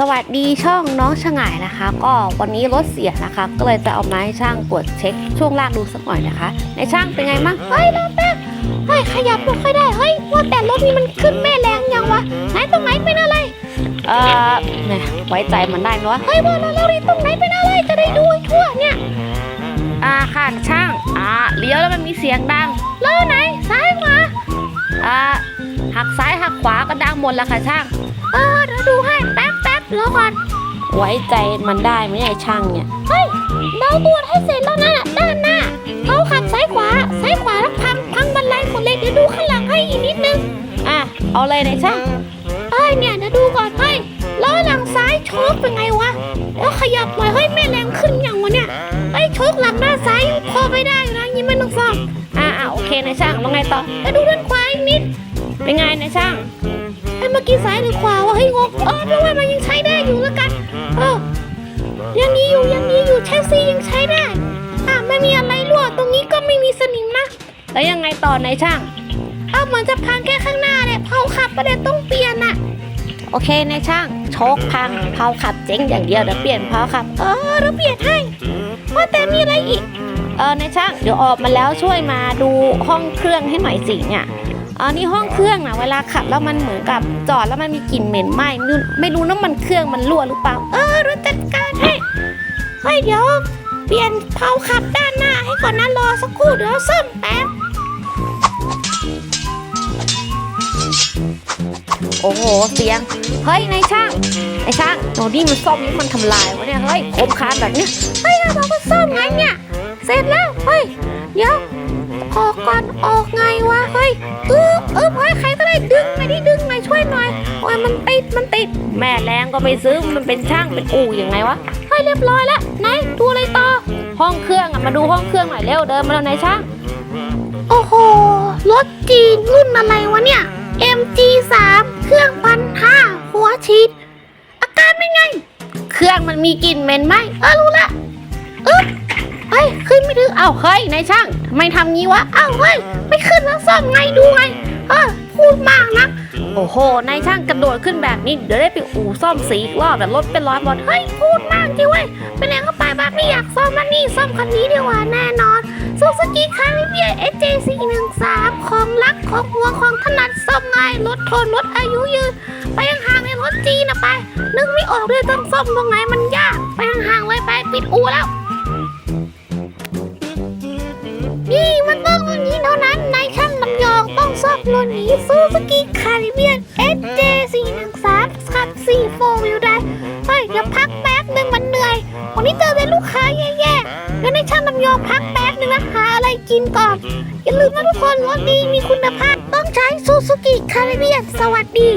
สวัสดีช่องน้องฉงายนะคะ ก็วันนี้รถเสียนะคะ ก็เลยจะเอามาให้ช่างตรวจเช็คช่วงล่างดูสักหน่อยนะคะ ในช่างเป็นไงบ้างเฮ้ยรถแป๊บเฮ้ยขยับไม่ค่อยได้เฮ้ยว่าแต่รถนี้มันขึ้นแม่แรงยังวะไหนตรงไหนเป็นอะไรเอ่อเนี่ยไว้ใจมันได้ไหมวะเฮ้ยว่าแล้วเรานี่ตรงไหนเป็นอะไรจะได้ดูให้ทั่วเนี่ยอ่าค่ะช่างอ่าเลี้ยวแล้วมันมีเสียงดังแล้วไหนซ้ายขวาอ่าหักซ้ายหักขวาก็ดังหมดแล้วค่ะช่างเออเดี๋ยวดูให้แป๊บแป๊บ รอก่อนไว้ใจมันได้ไหมไอ้ช่างเนี่ยเฮ้ยเราตรวจให้เสร็จแล้วนะด้านหน้าเขาขับซ้ายขวาซ้ายขวาแล้วพังพังบันไดหมดเลยเดี๋ยวดูข้างหลังให้อีกนิดนึงอะเอาเลยนายช่างเอ้ยเนี่ยเดี๋ยวดูก่อนเฮ้ยล้อหลังซ้ายโชคเป็นไงวะแล้วขยับหน่อยเฮ้ยแม่แรงขึ้นอย่างวะเนี่ยเฮ้ยโชคหลังหน้าซ้ายพอไปได้นะยังไม่ต้องซ่อมอะอะโอเคนายช่างแล้วไงต่อแล้วดูด้านขวาอีกนิดเป็นไงนายช่างไอ้เมื่อกี้ซ้ายหรือขวา เฮ้ยงงเออแปลว่ามันยังใช้ได้อยู่แล้วกัน เออยังดีอยู่ยังดีอยู่แชสซียังใช้ได้ อะไม่มีอะไรรั่วตรงนี้ก็ไม่มีสนิมนะแล้วยังไงต่อในช่างเอาเหมือนจะพังแค่ข้างหน้าเนี่ยเผาขับประเด็นต้องเปลี่ยนน่ะโอเคในช่างโชคพังเผาขับเจ๊งอย่างเดียวเดี๋ยวเปลี่ยนเผาขับ เออเดี๋ยวเปลี่ยนให้ว่าแต่มีอะไรอีกเออในช่างเดี๋ยวออกมาแล้วช่วยมาดูห้องเครื่องให้หน่อยสิเนี่ย อันนี้ห้องเครื่องนะเวลาขับแล้วมันเหมือนกับจอดแล้วมันมีกลิ่นเหม็นไหม้ไม่รู้ไม่น้ำมันเครื่องมันรั่วหรือเปล่า เออเราจัดการให้เฮ้ยเดี๋ยวเปลี่ยนเผาขับด้านหน้าให้ก่อนนะรอสักครู่เดี๋ยวซ่อมแป๊บโอ้โหเสียง เฮ้ยนายช่างนายช่างโนนี่มันซ่อมนี่มันทำลายวะเนี่ยเฮ้ยคมคานแบบนี้เฮ้ยเราบอกว่าซ่อมไงเนี่ยเสร็จแล้วเฮ้ยเดี๋ยว ออกก่อนออกไงวะเฮ้ยเออเออเฮ้ยใครก็ได้ดึงหน่อยดิดึงหนช่วยหน่อยโอ้ยมันติดมันติดแม่แรงก็ไม่ซื้อมันเป็นช่างเป็นอู่ยังไงวะเฮ้ยเรียบร้อยแล้วไหนดูอะไรต่อ ห้องเครื่องอะมาดูห้องเครื่องหน่อยเร็วเดินมาแล้วไหนช่างโอ้โหรถจีนรุ่นอะไรวะเนี่ย MG3 เครื่องพันห้าหัวฉีดอาการเป็นไง เครื่องมันมีกลิ่นเหม็นไหมเออรู้ละอึ๊บเฮ้ยขึ้นไม่ถึงเอ้าเฮ้ยนายช่างทำไมทำงี้วะเอ้าเฮ้ยไม่ขึ้นแล้วซ่อมไงดูไงเออพูดมากนะ โอ้โหนายช่างกระโดดขึ้นแบบนี้เดี๋ยวได้ไปอู่ซ่อมสีอีกรอบแต่รถเป็นร้อยหมดเฮ้ยพูดมากจริงเว้ยไปไหนก็ไปแบบไม่อยากซ่อมแล้วนี่ซ่อมคันนี้ดีกว่าแน่นอนซูซูกิคาริเบียเอเจสี่หนึ่งสามของรักของหัวของถนัดซ่อมง่ายลดทนลดอายุยืนไปห่างๆในรถจีนนะไป นึกไม่ออกเลยต้องซ่อมตรงไหนมันยากไปห่างๆเลยไปปิดอู่แล้ว รุ่นนี้ซูซูกิคาริเบียน SJ 4 1 3ขับ4 4วิวได้เฮ้ยเดี๋ยวพักแป๊บหนึ่งมันเหนื่อย วันนี้เจอเป็นลูกค้าแย่ๆแล้วนายช่างลำยองพักแป๊บหนึ่งนะหาอะไรกินก่อน อย่าลืมนะทุกคนรถดีมีคุณภาพต้องใช้ซูซูกิคาริเบียนสวัสดี